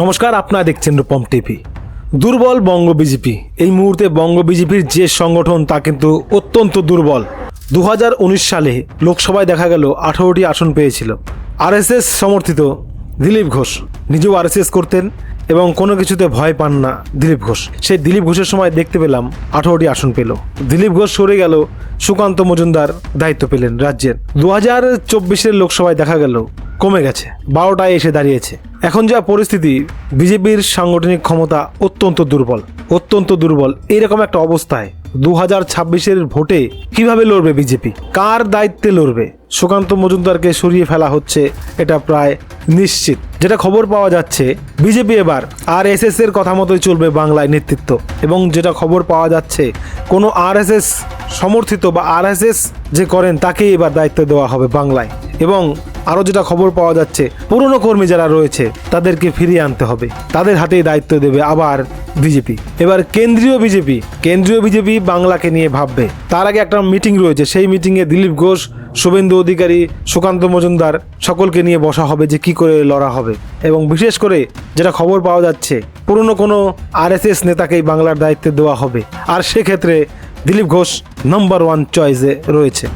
নমস্কার, আপনারা দেখছেন রূপম টিভি। দুর্বল বঙ্গ বিজেপি। এই মুহূর্তে বঙ্গ বিজেপির যে সংগঠন, তা কিন্তু অত্যন্ত দুর্বল। দু হাজার উনিশ সালে লোকসভায় দেখা গেল, আঠারোটি আসন পেয়েছিল। আরএসএস সমর্থিত দিলীপ ঘোষ নিজেও আরএসএস করতেন এবং কোনো কিছুতে ভয় পান না দিলীপ ঘোষ। সেই দিলীপ ঘোষের সময় দেখতে পেলাম, আঠারোটি আসন পেল। দিলীপ ঘোষ সরে গেল, সুকান্ত মজুমদার দায়িত্ব পেলেন রাজ্যের। দু হাজার চব্বিশের লোকসভায় দেখা গেল, কমে গেছে, বারোটায় এসে দাঁড়িয়েছে। এখন যা পরিস্থিতি, বিজেপির সাংগঠনিক ক্ষমতা অত্যন্ত দুর্বল অত্যন্ত দুর্বল। এইরকম একটা অবস্থায় দু হাজার ছাব্বিশের ভোটে কীভাবে লড়বে বিজেপি? কার দায়িত্বে লড়বে? সুকান্ত মজুমদারকে সরিয়ে ফেলা হচ্ছে এটা প্রায় নিশ্চিত। যেটা খবর পাওয়া যাচ্ছে, বিজেপি এবার আর এস এর কথা মতোই চলবে বাংলায় নেতৃত্ব। এবং যেটা খবর পাওয়া যাচ্ছে, কোনো আর সমর্থিত বা আর যে করেন তাকেই এবার দায়িত্ব দেওয়া হবে বাংলায়। এবং আরও যেটা খবর পাওয়া যাচ্ছে, পুরনো কর্মী যারা রয়েছে, তাদেরকে ফিরিয়ে আনতে হবে। তাদের হাতেই দায়িত্ব দেবে আবার বিজেপি। এবার কেন্দ্রীয় বিজেপি কেন্দ্রীয় বিজেপি বাংলাকে নিয়ে ভাববে। তার আগে একটা মিটিং রয়েছে, সেই মিটিংয়ে দিলীপ ঘোষ, শুভেন্দু অধিকারী, সুকান্ত মজুমদার সকলকে নিয়ে বসা হবে যে কি করে লড়া হবে। এবং বিশেষ করে যেটা খবর পাওয়া যাচ্ছে, পুরনো কোনো আরএসএস নেতাকেই বাংলার দায়িত্ব দেওয়া হবে। আর সেক্ষেত্রে দিলীপ ঘোষ নাম্বার ওয়ান চয়েসে রয়েছে।